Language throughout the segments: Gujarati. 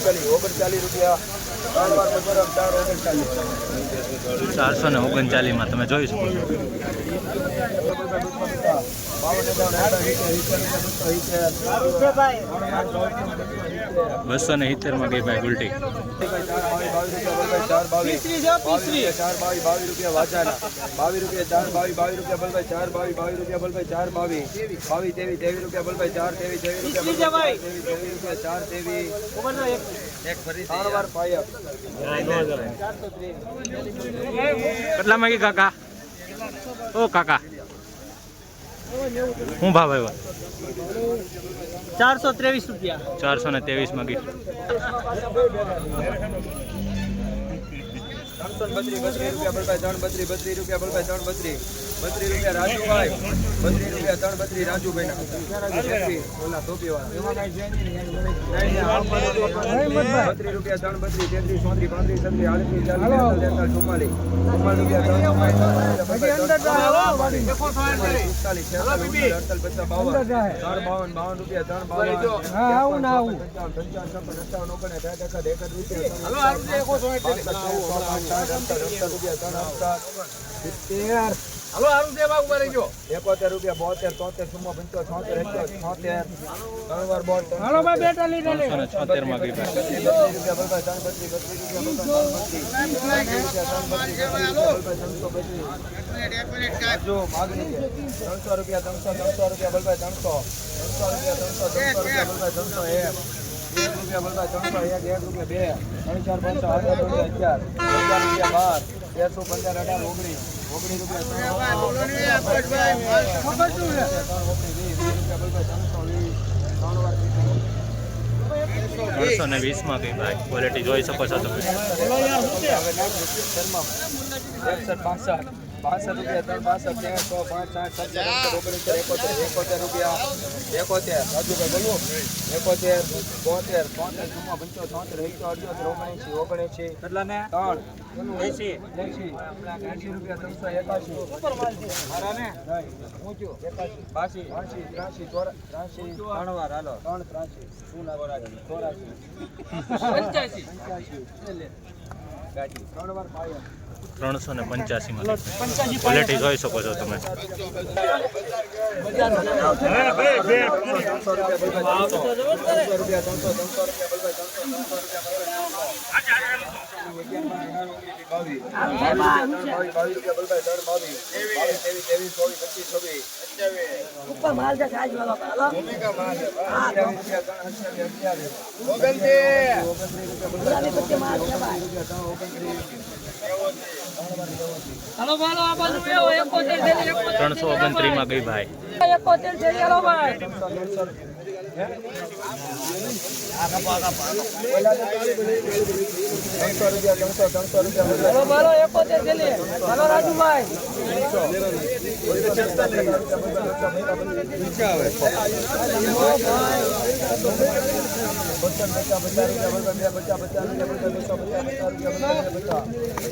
રૂપિયા ઓગણચાલીસ રૂપિયા. ત્રણ ને ઓગણચાલીસમાં તમે જોઈ શકો છો. બસો ને સિત્તેર સિત્તેરમાં ગઈ ભાઈ ગુલટી ચાર બાવીસ કેટલામાં ગઈ કાકા? ઓ કાકા. હું ભાવ આવ્યો? ચારસો ત્રેવીસ રૂપિયા. ચારસો ને ત્રેવીસમાં ગઈ ત્રણસો બત્રીસ બત્રીસ રૂપિયા બલભાઈ ત્રણ બત્રીસ બત્રીસ રૂપિયા બલભાઈ ત્રણ બત્રીસ. બત્રીસ રૂપિયા રાજુભાઈ બત્રીસ રૂપિયા ત્રણ બત્રીસ રાજુભાઈ ઓલા ટોપી વાળા બત્રીસ રૂપિયા ત્રણ બત્રીસ તેત્રીસ ચોત્રીસ પાંત્રીસ છત્રીસ આડત્રીસ ચાલીસ ચુમ્માલીસ ચુમ્માલીસ રૂપિયા ત્રણ પિસ્તાલીસ છેતાલીસ અડતાલીસ પચાસ બાવન ત્રણ બાવન બાવન રૂપિયા ત્રણ બાવન પંચાવન પંચાવન છપ્પન અઠાવન ઓગણ સાઠ એકાદ એકાદ રૂપિયા એકોતેર રૂપિયા બોતેર તોતેર ચુમ્મો પંચો છોતેર એકો છોતેર ત્રણ વાર બોલ હાલો ભાઈ બેટા લઈ લે ત્રણસો ને છોતેરમાં ગઈ ભાઈ ત્રણસો રૂપિયા ત્રણસો ત્રણસો રૂપિયા બલભાઈ ત્રણસો ત્રણસો રૂપિયા ત્રણસો ત્રણસો રૂપિયા બલભાઈ ત્રણસો એક એક રૂપિયા બલભાઈ ત્રણસો એક એક રૂપિયા બે ત્રણ ચાર પાંચસો અગિયાર રૂપિયા અગિયાર અગિયાર રૂપિયા બાર તેરસો પંદર અઢાર ઓગણીસ રૂપિયા ત્રણસો ને વીસમાં કઈ ભાઈ ક્વોલિટી જોઈ શકો છો તમે. બાસઠ રૂપિયા ત્રણ બાસઠ તેરસો પાંચ સાઠ સત્તર ઓગણીસ એકોતેર એકોતેર રૂપિયા એકોતેર રાજુભાઈ બોલું. એકોતેર બોતેર તોતેર ચુમ્મા પંચો છોતેર એકસો અડ્યોતેર ઓગણએંસી ઓગણએંસી કેટલાને? ત્રણ એસી એંસી એંસી રૂપિયા ત્રણસો એકાશી. મારાને ઊંચું એકાશી બાસી. બાસી ત્રાસી ત્રાસી ત્રણ વાર હાલો. ત્રણ ત્રાસી. ચોરાસી ચોરાસી. પંચ્યાસી. પંચ્યાસી. ત્રણ વાર પાયા ત્રણસો ને પંચ્યાસીમાં ક્વોલિટી જોઈ શકો છો તમે ઉપર માલ છે વાળો રૂપિયા ઓગણત્રીસ રૂપિયા હાલો ભાલો આ બાજુ એકોતેર એકોતેર ત્રણસો ગઈ ભાઈ. એકોતેર ભાઈ. ભાલો એકોતેર થેલી હાલો રાજુભાઈ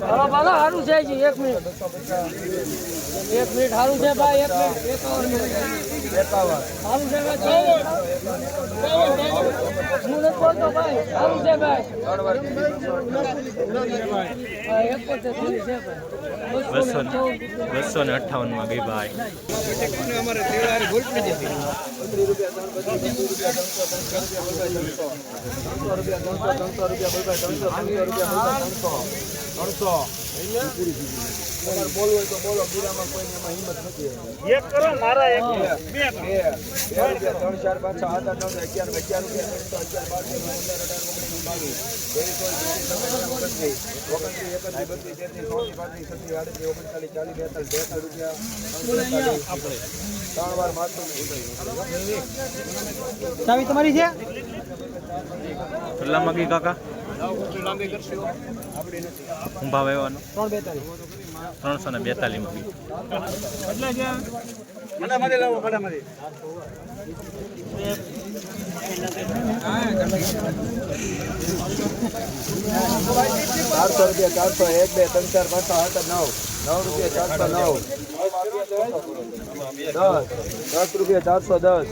હાલો ભાલો સારું છે જી એક મિનિટ એક મિનિટ. સારું છે ભાઈ એક મિનિટ એકાવન સારું છે હું બોલતો ભાઈ હા, એકોતેર થેલી છે ભાઈ. ત્રણસો રૂપિયા ત્રણસો ત્રણસો રૂપિયા ત્રણસો ભાઈ બોલવું હોય તો બોલો બીજામાં નથી એક કરો મારા એક બે ત્રણ ચાર પાંચ છ આઠ આઠ નવ અગિયાર અગિયાર ત્રણસો ચાવી તમારી છે કેટલામાં ગઈ કાકા હું ભાવ આવ્યો ત્રણસો ને બેતાલીસમાં ગઈ ચારસો રૂપિયા ચારસો એક બે ત્રણ ચાર પાંચ છ આઠ નવ. નવ રૂપિયા ચારસો નવ. દસ. દસ રૂપિયા ચારસો દસ.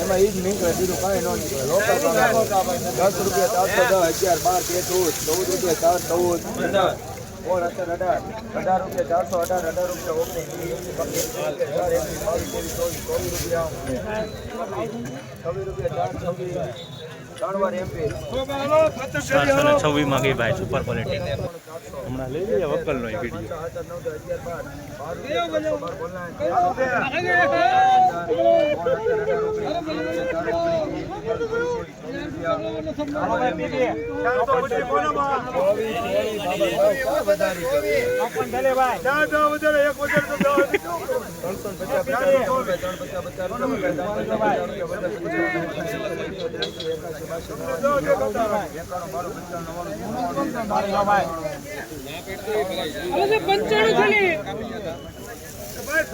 એમાં એ જ નીકળે બીજું કાંઈ ન નીકળે. લોકલ દસ રૂપિયા ચારસો દસ અગિયાર, બાર તેર ચૌદ રૂપિયા ચાર, ચૌદ પંદર ઓળ અઢાર. અઢાર રૂપિયા ચારસો, અઢાર અઢાર રૂપિયા ઓગણીસ રૂપિયા રૂપિયા ચાર, છવ્વીસ. ચારસો ને છવ્વીસમાં ગઈ ભાઈ સુપર ક્વોલિટી હમણાં લઈ લઈએ વકલનો એ વીડિયો પંચાણું વીર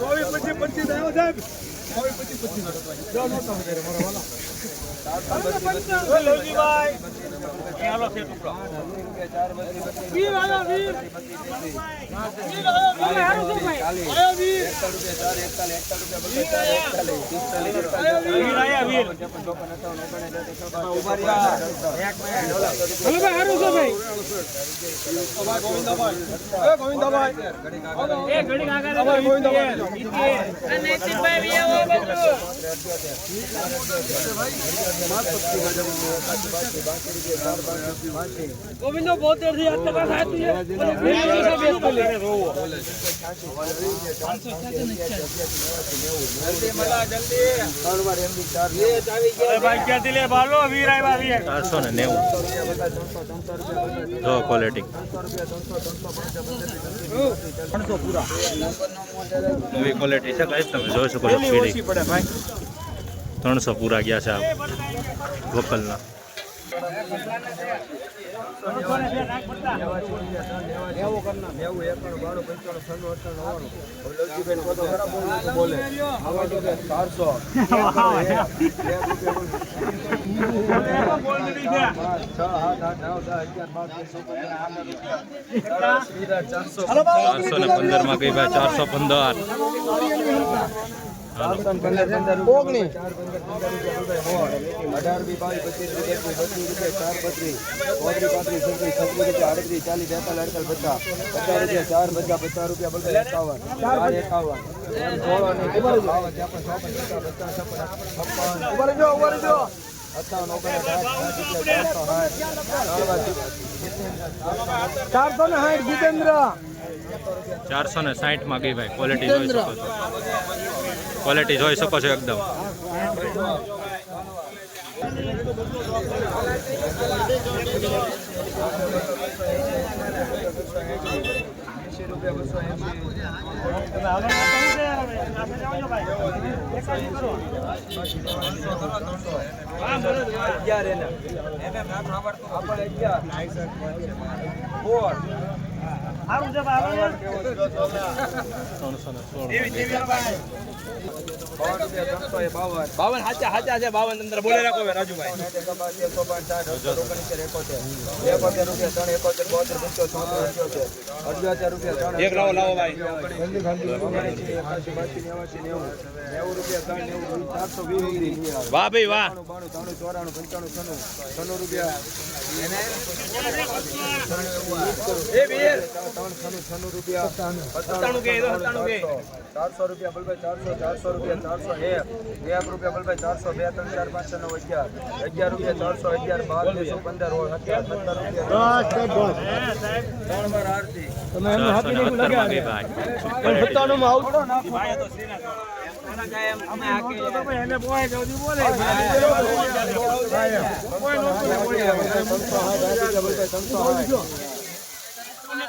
આવ્યા વીર પચીસ આવ્યા વીર હારું છે ભાઈ આવ્યા વીર હલો ગોવિંદો બોતેરથી આટલા વીસ બેસતો લે ચારસો ને નેવું. જો ક્વોલિટી નવી ક્વોલિટી છે કઈ તમે જોઈ શકો છો ત્રણસો પૂરા ગયા છે આ વકલના ચારસો ને પંદરમાં ગઈ ભાઈ? ચારસો પંદર. ઓગણીસ. અઢાર બી બાવીસ પચીસ એકવીસ બત્રીસ રૂપિયા ચાર બત્રીસ ચોત્રીસ પાંત્રીસ છત્રીસ છત્રીસ રૂપિયા આડત્રીસ ચાલીસ બેતાલીસ અડતાલીસ પચાસ પચાસ રૂપિયા ચાર પચાસ પચાસ રૂપિયા બસો એકાવન ચાર એકાવન. ચારસો ચારસો ને સાઠ જીતેન્દ્ર. ચારસો ને સાઠમાં ગઈ ભાઈ ક્વોલિટી જોઈ શકો છો. ક્વોલિટી જોઈ શકો છો એકદમ. અગિયાર એને. એંશી અગિયાર એને આપણે અગિયાર. ફોર બાવન હાચા હાચા છે બાવન તંત્ર બોલે રાખો રાજુભાઈ એક લાવો લાવો ભાઈ વાહ ભાઈ વાહ ચોરાણું પંચાણું છન્નું છન્નું રૂપિયા ત્રણ રૂપિયા ચારસો રૂપિયા બલભાઈ ચારસો ચારસો રૂપિયા ચારસો એક બે રૂપિયા બલભાઈ ચારસો બે ત્રણ ચાર પાંચ છ નવ અગિયાર અગિયાર રૂપિયા ચારસો અગિયાર બાર ત્રીસો પંદર ઓળ સત્તર સત્તર રૂપિયા ત્રણ વાર આરતી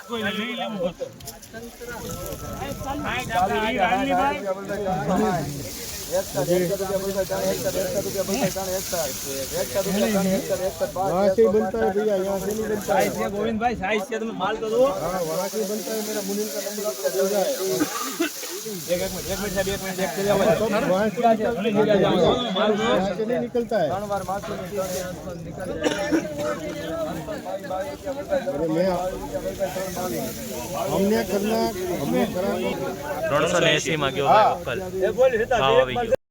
માં ગઈ ભાઈ ગોવિંદભાઈ સાઈઝ છે તમે માલ કરો જુઓ એક એક મિનિટ એક મિનિટ સાહેબ એક મિનિટ એક કરી આવો. ત્રણ વાર માથું ની ત્રણ એક નીકળી જાય. બાવીસ રૂપિયા બોલભાઈ, ત્રણ બાવીસ. ત્રણસો ને એસી માં ગયો ભાવ આવી ગયો